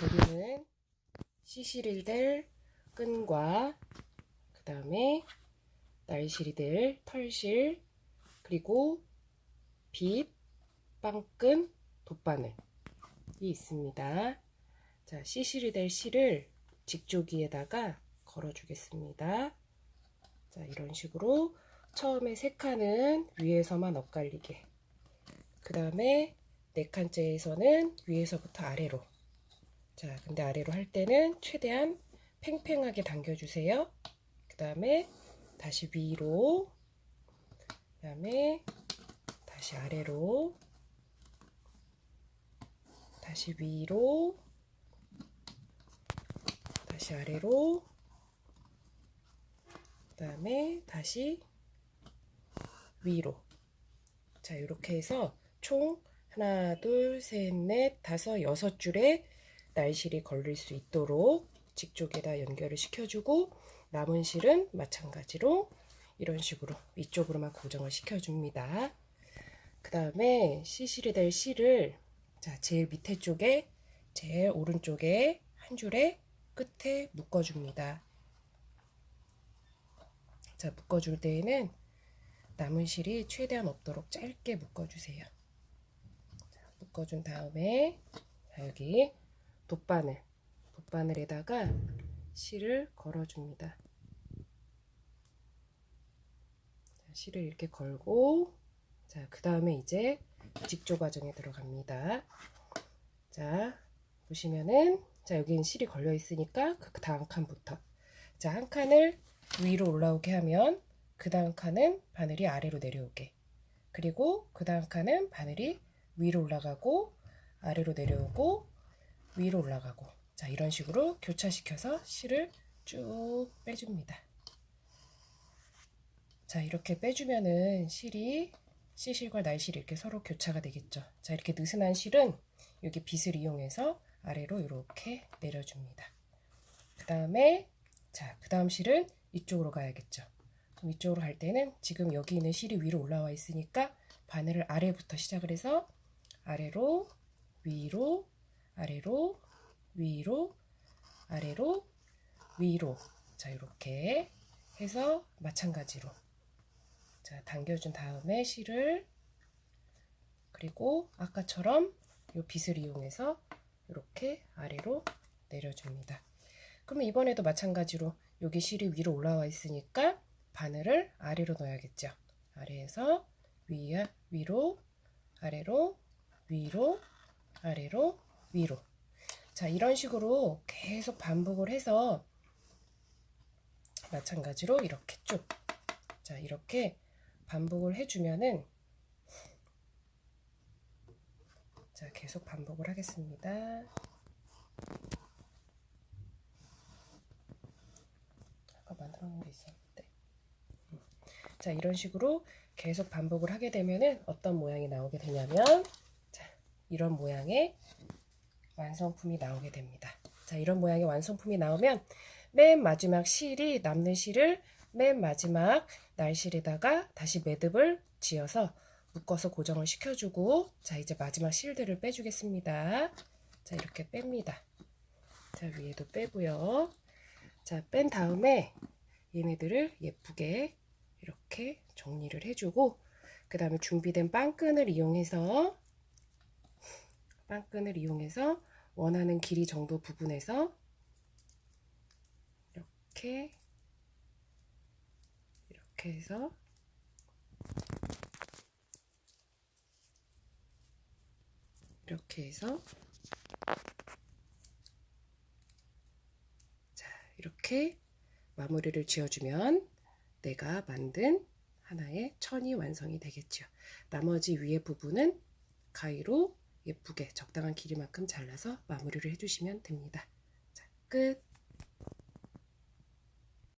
재료는 시시릴 될 끈과 그 다음에 될 털실 그리고 빗, 빵끈, 돗바늘이 있습니다. 자, 시시리 될 실을 직조기에다가 걸어주겠습니다. 자, 이런 식으로 처음에 세 칸은 위에서만 엇갈리게. 그 다음에 네 칸째에서는 위에서부터 아래로. 자, 근데 아래로 할 때는 최대한 팽팽하게 당겨주세요. 그 다음에 다시 위로. 그 다음에 다시 아래로. 다시 위로. 다시 아래로. 그 다음에 다시 위로. 자, 이렇게 해서 총 하나, 둘, 셋, 넷, 다섯, 여섯 줄의 날실이 걸릴 수 있도록 직쪽에다 연결을 시켜주고 남은 실은 마찬가지로 이런 식으로 위쪽으로만 고정을 시켜줍니다. 그 다음에 시실이 될 실을 자 제일 밑에 쪽에 제일 오른쪽에 한 줄에 끝에 묶어줍니다. 자 묶어줄 때에는 남은 실이 최대한 없도록 짧게 묶어주세요. 자, 묶어준 다음에 자, 여기 돗바늘, 돗바늘에다가 실을 걸어줍니다. 자, 실을 이렇게 걸고, 자, 그 다음에 이제 직조 과정에 들어갑니다. 자, 보시면은, 자, 여기는 실이 걸려 있으니까 그 다음 칸부터. 자, 한 칸을 위로 올라오게 하면, 그 다음 칸은 바늘이 아래로 내려오게. 그리고 그 다음 칸은 바늘이 위로 올라가고, 아래로 내려오고, 위로 올라가고 자 이런 식으로 교차시켜서 실을 쭉 빼줍니다. 자 이렇게 빼주면은 실이 시실과 날실이 이렇게 서로 교차가 되겠죠. 자 이렇게 느슨한 실은 여기 빗을 이용해서 아래로 이렇게 내려줍니다. 그 다음에 자 그 다음 실은 이쪽으로 가야겠죠. 그럼 이쪽으로 갈 때는 지금 여기 있는 실이 위로 올라와 있으니까 바늘을 아래부터 시작을 해서 아래로 위로 아래로 위로 아래로 위로. 자 이렇게 해서 마찬가지로. 자 당겨준 다음에 실을 그리고 아까처럼 이 빗을 이용해서 이렇게 아래로 내려줍니다. 그러면 이번에도 마찬가지로 여기 실이 위로 올라와 있으니까 바늘을 아래로 넣어야겠죠. 아래에서 위야 위로 아래로 위로 아래로 위로. 자, 이런 식으로 계속 반복을 해서 마찬가지로 이렇게 쭉. 자, 이렇게 반복을 해주면은 자, 계속 반복을 하겠습니다. 아까 만들어 놓은 게 있었는데. 음. 자, 이런 식으로 계속 반복을 하게 되면은 어떤 모양이 나오게 되냐면 자, 이런 모양의 완성품이 나오게 됩니다. 자, 이런 모양의 완성품이 나오면 맨 마지막 실이 남는 실을 맨 마지막 날실에다가 다시 매듭을 지어서 묶어서 고정을 시켜주고 자, 이제 마지막 실들을 빼주겠습니다. 자, 이렇게 뺍니다. 자, 위에도 빼고요. 자, 뺀 다음에 얘네들을 예쁘게 이렇게 정리를 해주고 그 다음에 준비된 빵끈을 이용해서 빵끈을 이용해서 원하는 길이 정도 부분에서 이렇게 이렇게 해서 이렇게 해서 자 이렇게 마무리를 지어주면 내가 만든 하나의 천이 완성이 되겠죠. 나머지 위에 부분은 가위로 예쁘게 적당한 길이만큼 잘라서 마무리를 해주시면 됩니다. 자, 끝!